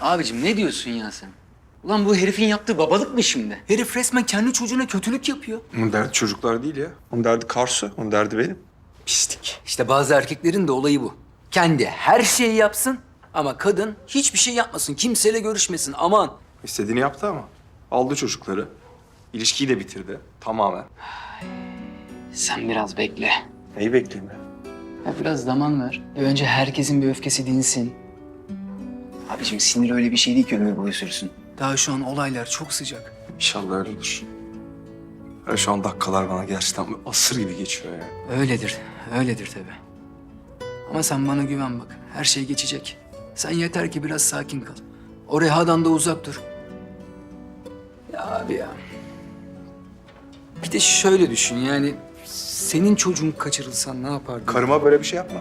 Abicim ne diyorsun ya sen? Ulan bu herifin yaptığı babalık mı şimdi? Herif resmen kendi çocuğuna kötülük yapıyor. Onun derdi çocuklar değil ya. Onun derdi Karsu. Onun derdi benim. Pislik. İşte bazı erkeklerin de olayı bu. Kendi her şeyi yapsın ama kadın hiçbir şey yapmasın. Kimseyle görüşmesin aman. İstediğini yaptı ama. Aldı çocukları. İlişkiyi de bitirdi. Tamamen. Sen biraz bekle. Neyi bekleyeyim ya? Ya biraz zaman ver. E önce herkesin bir öfkesi dinsin. Abicim sinir öyle bir şey değil ki ömür boyu sürsün. Daha şu an olaylar çok sıcak. İnşallah öyle olur. Ya şu an dakikalar bana gerçekten asır gibi geçiyor ya. Öyledir, öyledir tabii. Ama sen bana güven bak. Her şey geçecek. Sen yeter ki biraz sakin kal. O rehadan da uzak dur. Ya abi ya. Bir de şöyle düşün yani senin çocuğun kaçırılsan ne yapardın? Karıma böyle bir şey yapma.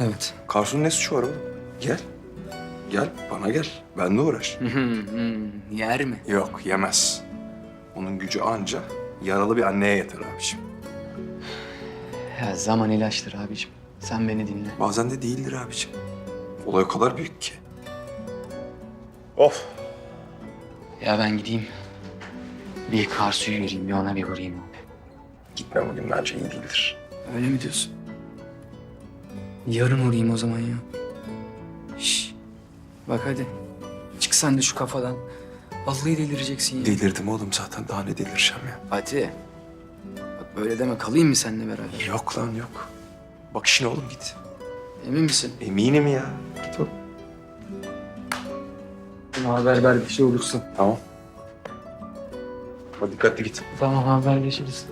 evet. Karsu'nun ne suçu var oğlum? Gel. Gel, bana gel. Benle uğraş. Yer mi? Yok, yemez. Onun gücü anca yaralı bir anneye yeter abiciğim. Ya zaman ilaçtır abicim. Sen beni dinle. Bazen de değildir abiciğim. Olay o kadar büyük ki. Of. Ya ben gideyim. Bir kar suyu vereyim, bir ona bir vurayım abi. Gitme bugün bence iyi değildir. Öyle mi diyorsun? Yarın uğrayayım o zaman ya. Bak hadi. Çık sen de şu kafadan. Vallahi delireceksin ya. Delirdim oğlum zaten. Daha ne delireceğim ya? Hadi. Bak böyle deme kalayım mı seninle beraber? Yok lan yok. Bak işine oğlum git. Emin misin? Eminim ya. Git oğlum. Bana haber ver bir şey olursa. Tamam. Hadi dikkatli git. Tamam haberleşiriz.